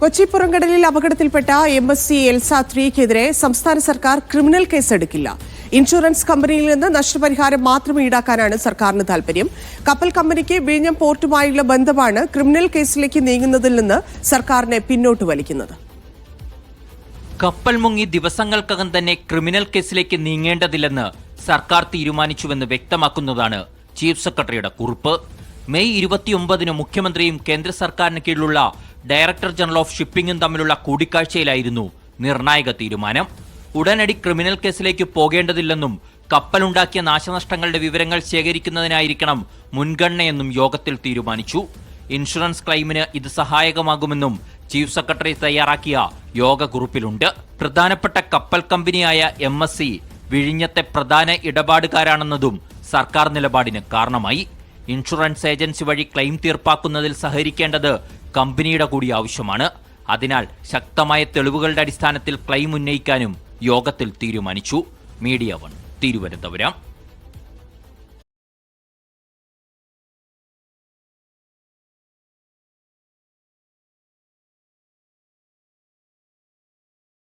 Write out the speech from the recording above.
കൊച്ചി പുറംകടലിൽ അപകടത്തിൽപ്പെട്ട M S C Elsa ത്രീക്കെതിരെ സംസ്ഥാന സർക്കാർ ക്രിമിനൽ കേസ് കേസെടുക്കില്ല ഇൻഷുറൻസ് കമ്പനിയിൽ നിന്ന് നഷ്ടപരിഹാരം മാത്രം ഈടാക്കാനാണ് സർക്കാരിന് താൽപര്യം. കപ്പൽ കമ്പനിക്ക് വിഴിഞ്ഞം പോർട്ടുമായുള്ള ബന്ധമാണ് ക്രിമിനൽ കേസിലേക്ക് നീങ്ങുന്നതിൽ നിന്ന് സർക്കാരിനെ പിന്നോട്ട് വലിക്കുന്നത്. കപ്പൽ മുങ്ങി ദിവസങ്ങൾക്കകം തന്നെ ക്രിമിനൽ കേസിലേക്ക് നീങ്ങേണ്ടതില്ലെന്ന് സർക്കാർ തീരുമാനിച്ചുവെന്ന് വ്യക്തമാക്കുന്നതാണ് ചീഫ് സെക്രട്ടറിയുടെ കുറിപ്പ്. മെയ് ഇരുപത്തിയൊമ്പതിന് മുഖ്യമന്ത്രിയും കേന്ദ്ര സർക്കാരിന് കീഴിലുള്ള ഡയറക്ടർ ജനറൽ ഓഫ് ഷിപ്പിംഗും തമ്മിലുള്ള കൂടിക്കാഴ്ചയിലായിരുന്നു നിർണായക തീരുമാനം. ഉടനടി ക്രിമിനൽ കേസിലേക്ക് പോകേണ്ടതില്ലെന്നും കപ്പലുണ്ടാക്കിയ നാശനഷ്ടങ്ങളുടെ വിവരങ്ങൾ ശേഖരിക്കുന്നതിനായിരിക്കണം മുൻഗണനയെന്നും യോഗത്തിൽ തീരുമാനിച്ചു. ഇൻഷുറൻസ് ക്ലെയിമിന് ഇത് സഹായകമാകുമെന്നും ചീഫ് സെക്രട്ടറി തയ്യാറാക്കിയ യോഗക്കുറിപ്പിലുണ്ട് പ്രധാനപ്പെട്ട കപ്പൽ കമ്പനിയായ എം വിഴിഞ്ഞത്തെ പ്രധാന ഇടപാടുകാരാണെന്നതും സർക്കാർ നിലപാടിന് കാരണമായി. ഇൻഷുറൻസ് ഏജൻസി വഴി ക്ലെയിം തീർപ്പാക്കുന്നതിൽ സഹകരിക്കേണ്ടത് കമ്പനിയുടെ കൂടി ആവശ്യമാണ്. അതിനാൽ ശക്തമായ തെളിവുകളുടെ അടിസ്ഥാനത്തിൽ ക്ലെയിം ഉന്നയിക്കാനും യോഗത്തിൽ തീരുമാനിച്ചു. Media one Thiruvananthapuram.